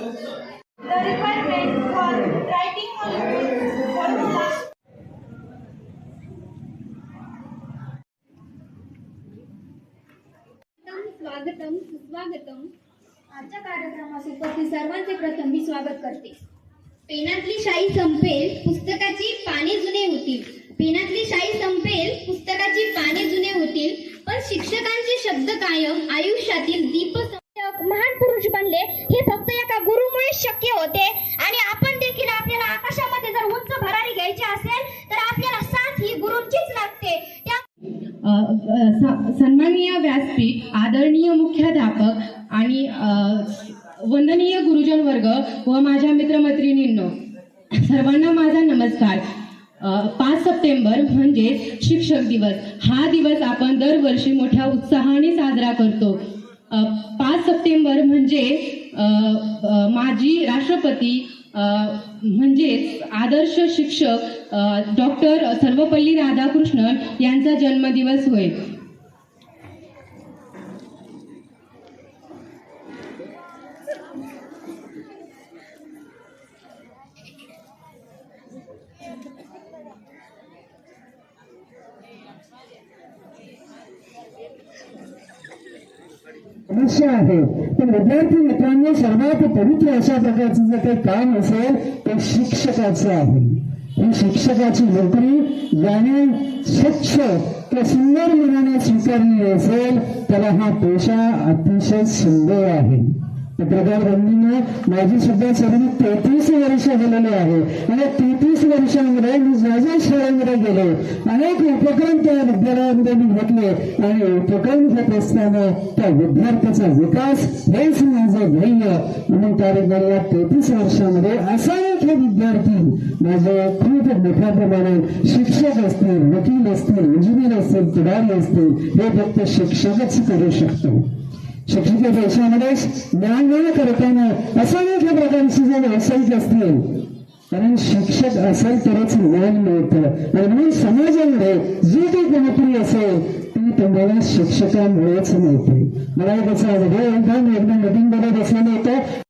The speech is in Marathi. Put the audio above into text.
स्वागतम सुस्वागतम. आजच्या कार्यक्रमास उपस्थित सर्वांचे प्रथम मी स्वागत करते. पेनातली शाई संपेल पुस्तकाची पाने जुने होतील. पेनातली शाई संपेल पुस्तकाची पाने जुने होतील. पण शिक्षकांचे शब्द कायम आयुष्यातील दीप पुरुष बनले हे फक्त एका गुरुमुळेच शक्य होते. आणि आपण देखील आपल्याला आकाशामध्ये जर उंच भरारी घ्यायची असेल तर आपल्याला साथ ही गुरुंचीच लागते. सन्माननीय व्यासपीठ आदरणीय मुख्याध्यापक आणि वंदनीय गुरुजन वर्ग व माझ्या मित्रमैत्रिणींनो सर्वांना माझा नमस्कार. पाच सप्टेंबर म्हणजे शिक्षक दिवस. हा दिवस आपण दरवर्षी मोठ्या उत्साहाने साजरा करतो. पाच सप्टेंबर म्हणजे माजी राष्ट्रपती म्हणजेच आदर्श शिक्षक डॉक्टर सर्वपल्ली राधाकृष्णन यांचा जन्मदिवस होय. समस्या आहे. पण विद्यार्थी मित्रांनो सर्वात पवित्र अशा प्रकारचं जर काही काम असेल ते शिक्षकाचं आहे. ही शिक्षकाची नोकरी याने स्वच्छ किंवा सुंदर मनाने स्वीकारली असेल त्याला हा पेशा अतिशय सुंदर आहे. पत्रकार बंधूंना माझी सुद्धा सर्व तेहतीस वर्ष झालेली आहे. आणि तेहतीस वर्षांमध्ये मी ज्या ज्या शाळेमध्ये गेलो. अनेक उपक्रम त्या विद्यालयामध्ये मी घेतले. आणि उपक्रम घेत असताना त्या विद्यार्थ्याचा विकास हेच माझं ध्येय. म्हणून त्या ठिकाणी या तेहतीस वर्षामध्ये असंख्य विद्यार्थी माझे खूप मोठ्या प्रमाणात शिक्षक असतील वकील असतील इंजिनियर असतील पुढारी असतील हे फक्त शिक्षकच करू शकतो. शिक्षणाच्या पैशामध्ये ज्ञान न करताना असंख्य प्रकारचे जे व्यावसायिक असतील कारण शिक्षक असेल तरच ज्ञान मिळतं आणि म्हणून समाजामध्ये जी काही नोकरी असेल ती तुम्हाला शिक्षकामुळेच मिळते मला त्याचा अनुभव एकदा एकदा मीटिंग बघत असल्याने येतो